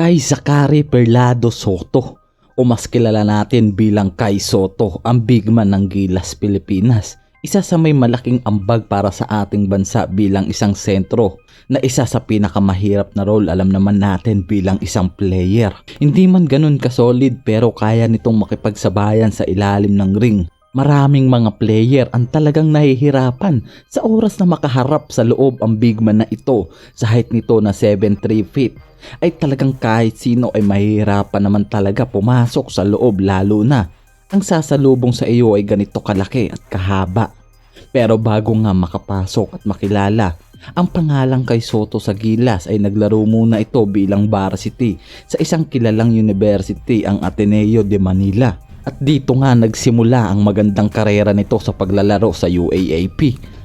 kay Zakari Perlado Soto o mas kilala natin bilang Kai Soto, ang big man ng Gilas, Pilipinas. Isa sa may malaking ambag para sa ating bansa bilang isang sentro na isa sa pinakamahirap na role alam naman natin bilang isang player. Hindi man ganun kasolid pero kaya nitong makipagsabayan sa ilalim ng ring Maraming mga player ang talagang nahihirapan sa oras na makaharap sa loob ang big man na ito sa height nito na 7'3 feet ay talagang kahit sino ay mahihirapan naman talaga pumasok sa loob lalo na ang sasalubong sa iyo ay ganito kalaki at kahaba. Pero bago nga makapasok at makilala, ang pangalang kay Soto sa Gilas ay naglaro muna ito bilang varsity sa isang kilalang university ang Ateneo de Manila at dito nga nagsimula ang magandang karera nito sa paglalaro sa UAAP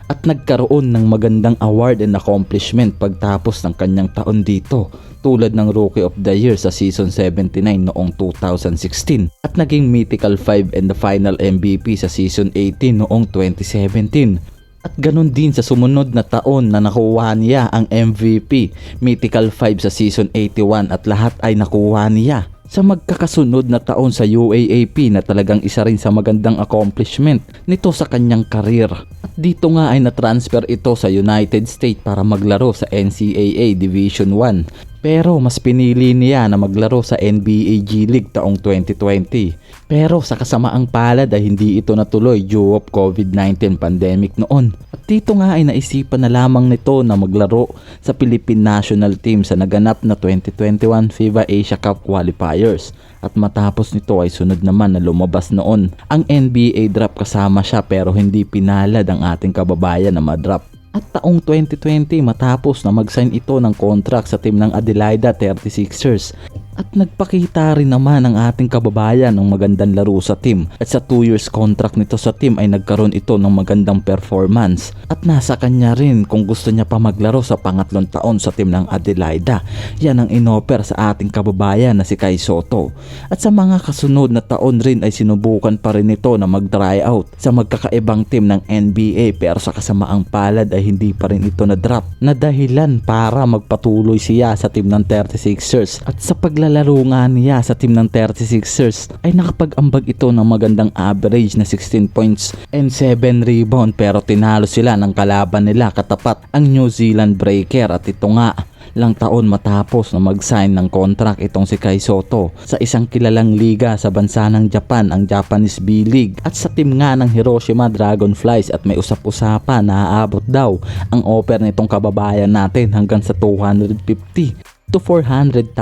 at nagkaroon ng magandang award and accomplishment pagtapos ng kanyang taon dito tulad ng Rookie of the Year sa season 79 noong 2016 at naging Mythical 5 and the final MVP sa season 18 noong 2017 at ganun din sa sumunod na taon na nakuha niya ang MVP Mythical 5 sa season 81 at lahat ay nakuha niya sa magkakasunod na taon sa UAAP na talagang isa rin sa magandang accomplishment nito sa kanyang karir. At dito nga ay na-transfer ito sa United States para maglaro sa NCAA Division 1 pero mas pinili niya na maglaro sa NBA G League taong 2020. Pero sa kasamaang palad ay hindi ito natuloy due of COVID-19 pandemic noon. At dito nga ay naisipan na lamang nito na maglaro sa Philippine National Team sa naganap na 2021 FIBA Asia Cup Qualifiers. At matapos nito ay sunod naman na lumabas noon ang NBA draft kasama siya pero hindi pinalad ang ating kababayan na madrap. At taong 2020 matapos na mag-sign ito ng contract sa team ng Adelaida 36ers at nagpakita rin naman ang ating kababayan ng magandang laro sa team at sa 2 years contract nito sa team ay nagkaroon ito ng magandang performance at nasa kanya rin kung gusto niya pa maglaro sa pangatlong taon sa team ng Adelaida. Yan ang inoper sa ating kababayan na si Kai Soto. At sa mga kasunod na taon rin ay sinubukan pa rin ito na mag-try out sa magkakaibang team ng NBA pero sa kasamaang palad ay hindi pa rin ito na drop na dahilan para magpatuloy siya sa team ng 36ers at sa paglalaro paglalaro nga niya sa team ng 36ers ay nakapag-ambag ito ng magandang average na 16 points and 7 rebound pero tinalo sila ng kalaban nila katapat ang New Zealand Breaker. At ito nga lang taon matapos na mag-sign ng contract itong si Kai Soto sa isang kilalang liga sa bansa ng Japan, ang Japanese B-League. At sa team nga ng Hiroshima Dragonflies at may usap-usapan na aabot daw ang offer nitong kababayan natin hanggang sa 250 to $400,000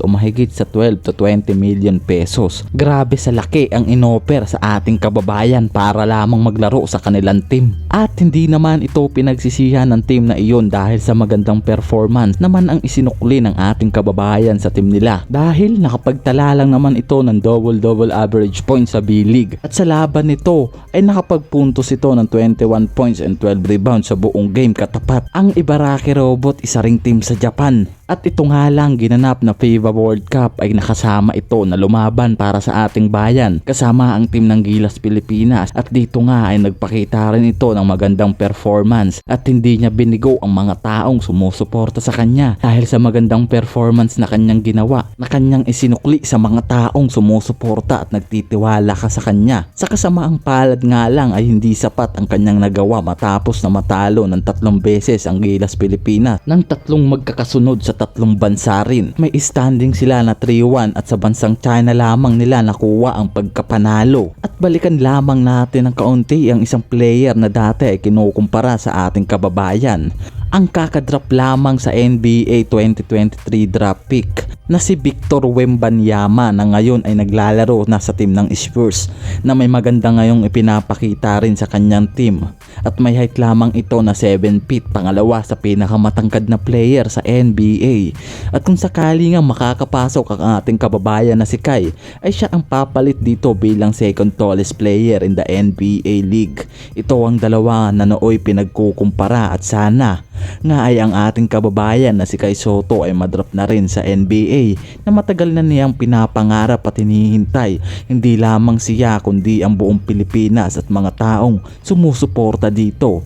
o mahigit sa 12 to 20 million pesos. Grabe sa laki ang inoper sa ating kababayan para lamang maglaro sa kanilang team. At hindi naman ito pinagsisihan ng team na iyon dahil sa magandang performance naman ang isinukli ng ating kababayan sa team nila. Dahil nakapagtala lang naman ito ng double-double average points sa B-League. At sa laban nito ay nakapagpuntos ito ng 21 points and 12 rebounds sa buong game katapat. Ang Ibaraki Robot isa ring team sa Japan at ito nga lang ginanap na FIBA World Cup ay nakasama ito na lumaban para sa ating bayan kasama ang team ng Gilas Pilipinas at dito nga ay nagpakita rin ito magandang performance at hindi niya binigo ang mga taong sumusuporta sa kanya dahil sa magandang performance na kanyang ginawa na kanyang isinukli sa mga taong sumusuporta at nagtitiwala ka sa kanya. Sa kasamaang palad nga lang ay hindi sapat ang kanyang nagawa matapos na matalo ng tatlong beses ang Gilas Pilipinas ng tatlong magkakasunod sa tatlong bansa rin. May standing sila na 3-1 at sa bansang China lamang nila nakuha ang pagkapanalo. At balikan lamang natin ng kaunti ang isang player na dati ay kinukumpara sa ating kababayan ang kakadrop lamang sa NBA 2023 draft pick na si Victor Wembanyama na ngayon ay naglalaro na sa team ng Spurs na may maganda ngayong ipinapakita rin sa kanyang team. At may height lamang ito na 7 feet pangalawa sa pinakamatangkad na player sa NBA at kung sakali nga makakapasok ang ating kababayan na si Kai ay siya ang papalit dito bilang second tallest player in the NBA League. Ito ang dalawa na nooy pinagkukumpara at sana nga ay ang ating kababayan na si Kai Soto ay madrop na rin sa NBA na matagal na niyang pinapangarap at hinihintay hindi lamang siya kundi ang buong Pilipinas at mga taong sumusuporta dito.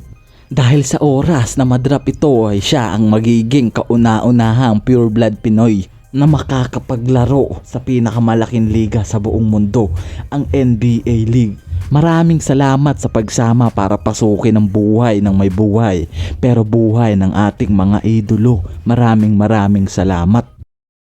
Dahil sa oras na madrap ito ay siya ang magiging kauna-unahang pure blood Pinoy na makakapaglaro sa pinakamalaking liga sa buong mundo, ang NBA League. Maraming salamat sa pagsama para pasukin ang buhay ng may buhay, pero buhay ng ating mga idolo. Maraming maraming salamat.